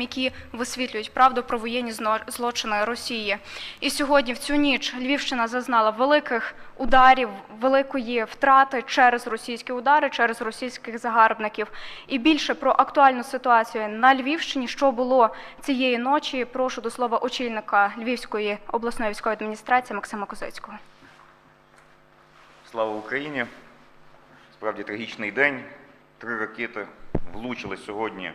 які висвітлюють правду про воєнні злочини Росії. І сьогодні, в цю ніч, Львівщина зазнала великих ударів, великої втрати через російські удари, через російських загарбників. І більше про актуальну ситуацію на Львівщині, що було цієї ночі, прошу до слова очільника Львівської обласної військової адміністрації Максима Козицького. Слава Україні! Справді трагічний день. Три ракети влучили сьогодні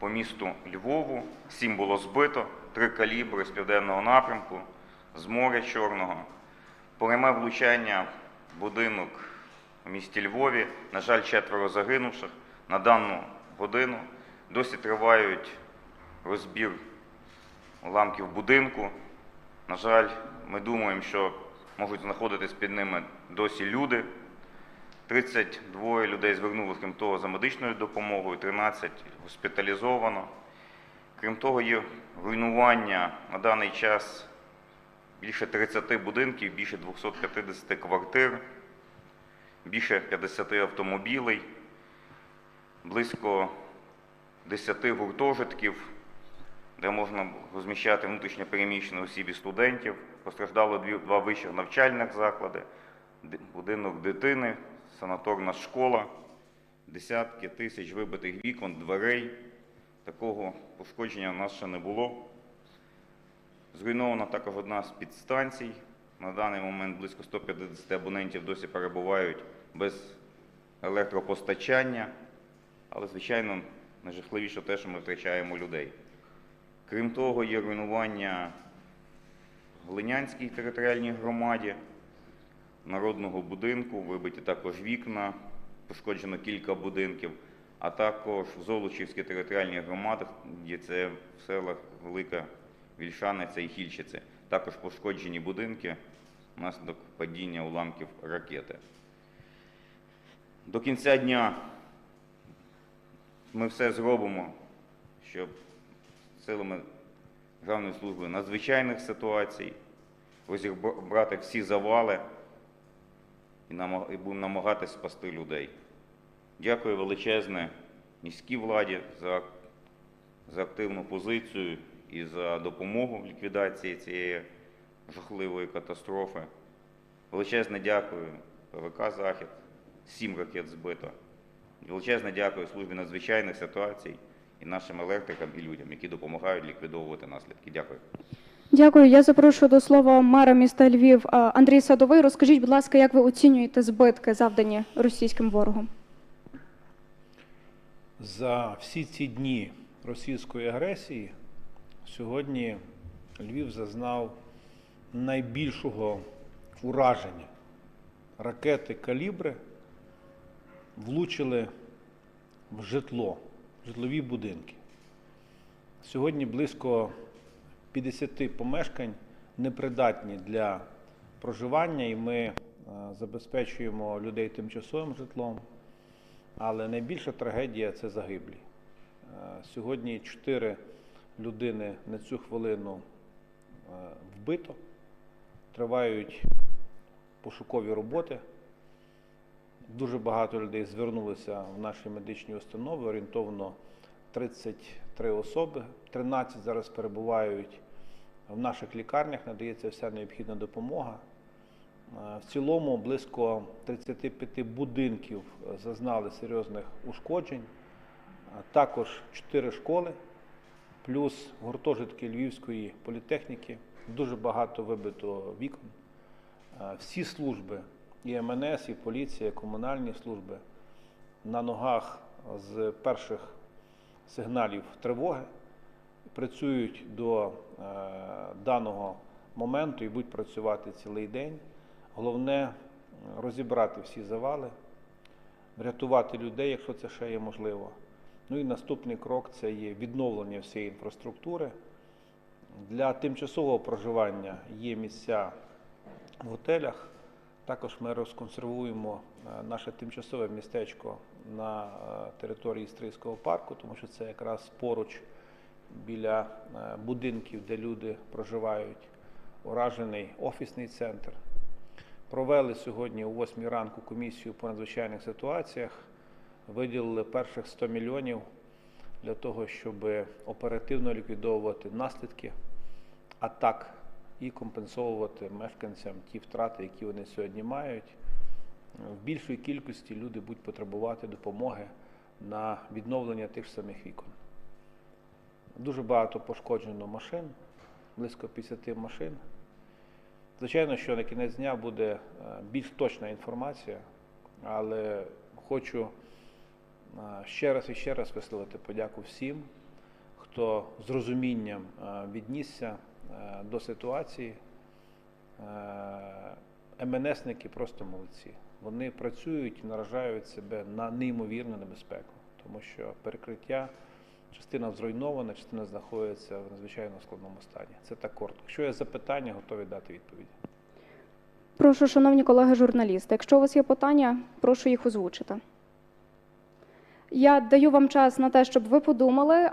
по місту Львову. Сім було збито, три калібри з південного напрямку, з моря Чорного. Пряме влучання в будинок в місті Львові. На жаль, четверо загинувших. На дану годину досі тривають розбір уламків будинку. На жаль, ми думаємо, що можуть знаходитись під ними досі люди. 32 людей звернулося, крім того, за медичною допомогою, 13 госпіталізовано. Крім того, є руйнування на даний час більше 30 будинків, більше 250 квартир, більше 50 автомобілей, близько 10 гуртожитків, де можна розміщати внутрішньо переміщених осіб і студентів. Постраждало два вищих навчальних заклади, будинок дитини, санаторна школа, десятки тисяч вибитих вікон, дверей. Такого пошкодження в нас ще не було. Зруйнована також одна з підстанцій. На даний момент близько 150 абонентів досі перебувають без електропостачання. Але, звичайно, найжахливіше те, що ми втрачаємо людей. Крім того, є руйнування в Глинянській територіальній громаді, народного будинку, вибиті також вікна, пошкоджено кілька будинків, а також в Золочівській територіальній громаді, є це в селах Велика Вільшаниця і Хільчице. Також пошкоджені будинки внаслідок падіння уламків ракети. До кінця дня ми все зробимо, щоб силами Державної служби надзвичайних ситуацій розібрати всі завали і будемо намагатися спасти людей. Дякую величезне міській владі за, за активну позицію і за допомогу в ліквідації цієї жахливої катастрофи. Величезне дякую ПВК Захід, сім ракет збито. Величезне дякую службі надзвичайних ситуацій і нашим електрикам і людям, які допомагають ліквідовувати наслідки. Дякую. Дякую. Я запрошую до слова мера міста Львів Андрій Садовий. Розкажіть, будь ласка, як ви оцінюєте збитки, завдані російським ворогом? За всі ці дні російської агресії сьогодні Львів зазнав найбільшого ураження. Ракети калібри влучили в житло, в житлові будинки. Сьогодні близько 50 помешкань непридатні для проживання, і ми е, забезпечуємо людей тимчасовим житлом. Але найбільша трагедія це загиблі. Е, Сьогодні чотири людини на цю хвилину е, вбито, тривають пошукові роботи. Дуже багато людей звернулися в наші медичні установи, орієнтовно 33 особи. 13 зараз перебувають в наших лікарнях, надається вся необхідна допомога. Е, В цілому близько 35 будинків е, зазнали серйозних ушкоджень, Е, також 4 школи, плюс гуртожитки Львівської політехніки, дуже багато вибито вікон. Всі служби, і МНС, і поліція, і комунальні служби на ногах з перших сигналів тривоги працюють до е, даного моменту і будуть працювати цілий день. Головне е, розібрати всі завали, врятувати людей, якщо це ще є можливо. Ну і наступний крок це є відновлення всієї інфраструктури. Для тимчасового проживання є місця в готелях. Також ми розконсервуємо е, наше тимчасове містечко на е, території Стрийського парку, тому що це якраз поруч біля е, будинків, де люди проживають, уражений офісний центр. Провели сьогодні о 8 ранку комісію по надзвичайних ситуаціях, виділили перших 100 мільйонів для того, щоб оперативно ліквідовувати наслідки атак і компенсовувати мешканцям ті втрати, які вони сьогодні мають. В більшій кількості люди будуть потребувати допомоги на відновлення тих ж самих вікон. Дуже багато пошкоджено машин, близько 50 машин. Звичайно, що на кінець дня буде е, більш точна інформація, але хочу е, ще раз і ще раз висловити подяку всім, хто з розумінням е, віднісся до ситуації. МНСники просто молодці. Вони працюють і наражають себе на неймовірну небезпеку, тому що перекриття, частина зруйнована, частина знаходиться в надзвичайно складному стані. Це так коротко. Якщо є запитання, готові дати відповіді. Прошу, шановні колеги журналісти, якщо у вас є питання, прошу їх озвучити. Я даю вам час на те, щоб ви подумали.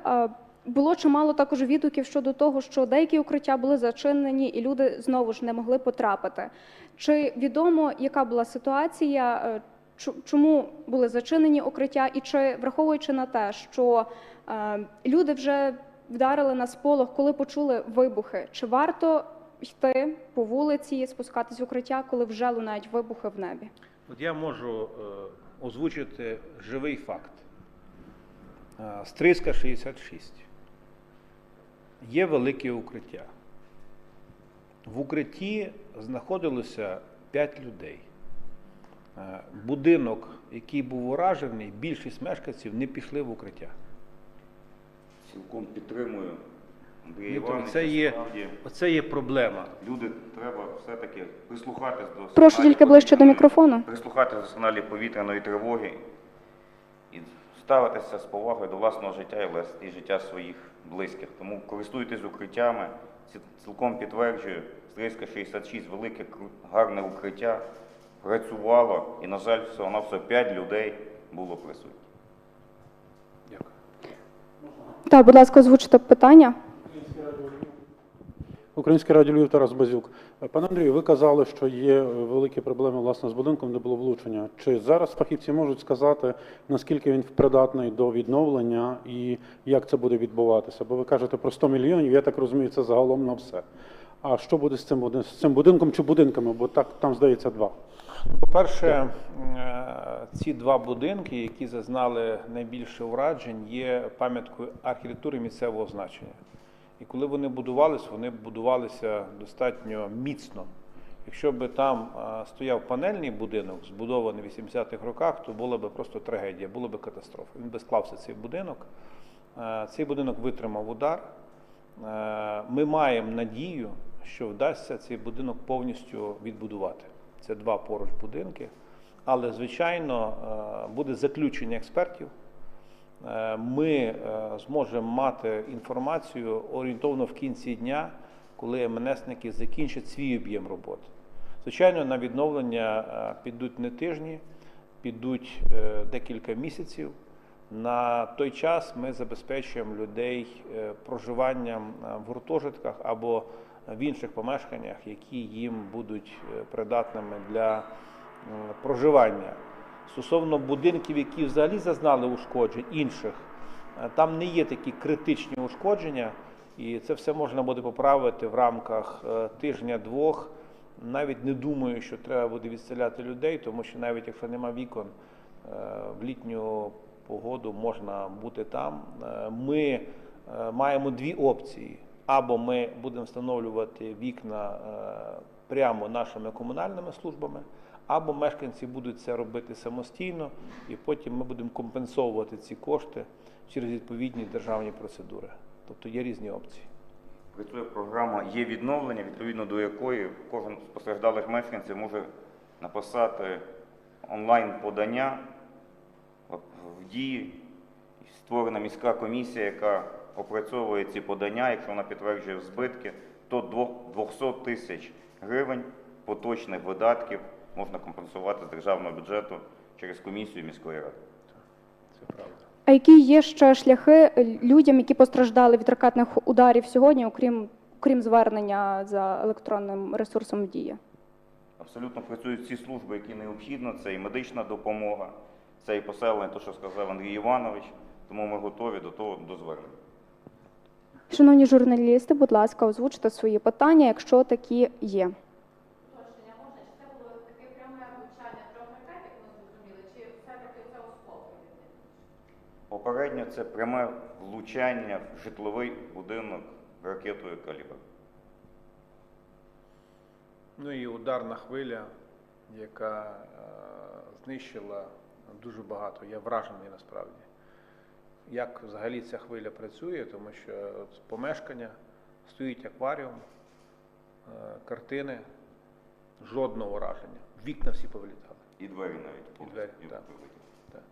Було чимало також відгуків щодо того, що деякі укриття були зачинені, і люди знову ж не могли потрапити. Чи відомо, яка була ситуація, е, чому були зачинені укриття, і чи враховуючи на те, що е, люди вже вдарили на сполох, коли почули вибухи, чи варто йти по вулиці, спускатись в укриття, коли вже лунають вибухи в небі? От я можу е, озвучити живий факт. Стрийська 66. Є велике укриття. В укритті знаходилося 5 людей. Е, Будинок, який був уражений, більшість мешканців не пішли в укриття. Цілком підтримую це є, Справді, оце є проблема. люди треба все-таки прислухатись до Прошу тільки ближче до мікрофону. Прислухатись до сигналів повітряної тривоги ставитися з повагою до власного життя і життя своїх близьких. Тому користуйтесь укриттями. Цілком підтверджую, Стрийська 66, велике, гарне укриття, працювало, і, на жаль, всього на все 5 людей було присутні. Дякую. Так, будь ласка, озвучте питання. Українське радіо Львів Тарас Базюк. Пане Андрію, ви казали, що є великі проблеми власне з будинком, де було влучення. Чи зараз фахівці можуть сказати, наскільки він придатний до відновлення і як це буде відбуватися? Бо ви кажете про 100 мільйонів, я так розумію, це загалом на все. А що буде з цим, з цим будинком чи будинками? Бо так там здається два. По-перше, е, ці два будинки, які зазнали найбільше уражень, є пам'яткою архітектури місцевого значення. І коли вони будувалися, вони будувалися достатньо міцно. Якщо б там стояв панельний будинок, збудований в 80-х роках, то була б просто трагедія, була б катастрофа. Він би склався цей будинок. Цей будинок витримав удар. Ми маємо надію, що вдасться цей будинок повністю відбудувати. Це два поруч будинки. Але, звичайно, буде заключення експертів. Е, Ми е, зможемо мати інформацію орієнтовно в кінці дня, коли МНСники закінчать свій об'єм роботи. Звичайно, на відновлення е, підуть не тижні, підуть декілька місяців. На той час ми забезпечуємо людей проживанням в гуртожитках або в інших помешканнях, які їм будуть придатними для проживання. Стосовно будинків, які взагалі зазнали ушкоджень інших, е, там не є такі критичні ушкодження, і це все можна буде поправити в рамках е, тижня-двох. Навіть не думаю, що треба буде відселяти людей, тому що навіть якщо нема вікон, е, в літню погоду можна бути там. Ми маємо дві опції: або ми будемо встановлювати вікна прямо нашими комунальними службами, або мешканці будуть це робити самостійно, і потім ми будемо компенсовувати ці кошти через відповідні державні процедури. Тобто є різні опції. Працює програма є відновлення, відповідно до якої кожен з постраждалих мешканців може написати онлайн-подання в дії. Створена міська комісія, яка опрацьовує ці подання. Якщо вона підтверджує збитки, то до 200 тисяч гривень поточних видатків можна компенсувати з державного бюджету через комісію міської ради. Це правда. А які є ще шляхи людям, які постраждали від ракетних ударів сьогодні, окрім, окрім звернення за електронним ресурсом Дія? Абсолютно працюють всі служби, які необхідно. Це і медична допомога, це і поселення, то, що сказав Андрій Іванович, Тому ми готові до того до звернення. Шановні журналісти, будь ласка, озвучте свої питання, якщо такі є. Уточнення можна, чи це було таке пряме влучання трьох ракет, як ми зрозуміли, чи все-таки це осколки від них? Попередньо це пряме влучання в житловий будинок ракетою калібр. Ну і ударна хвиля, яка е, знищила дуже багато. Я вражений насправді. Як взагалі ця хвиля працює, тому що от помешкання стоїть акваріум, е, картини, жодного враження. Вікна всі повилітали. І двері навіть повністю двері, і так. Так.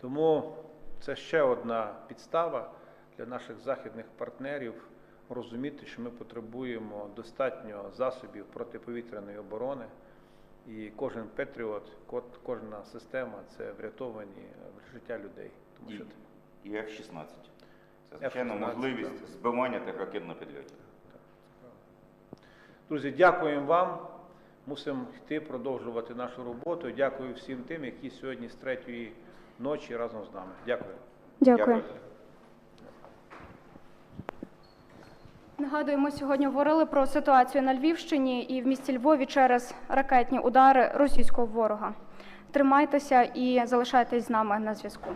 Тому це ще одна підстава для наших західних партнерів розуміти, що ми потребуємо достатньо засобів протиповітряної оборони. І кожен Петріот, кожна система це врятовані життя людей. Тому що і F-16. Це, звичайно, F-16, можливість так. збивання тих ракет на підльоті. Друзі, дякуємо вам. Мусимо йти продовжувати нашу роботу. Дякую всім тим, які сьогодні з третьої ночі разом з нами. Дякую. Дякую. Нагадуємо, сьогодні говорили про ситуацію на Львівщині і в місті Львові через ракетні удари російського ворога. Тримайтеся і залишайтесь з нами на зв'язку.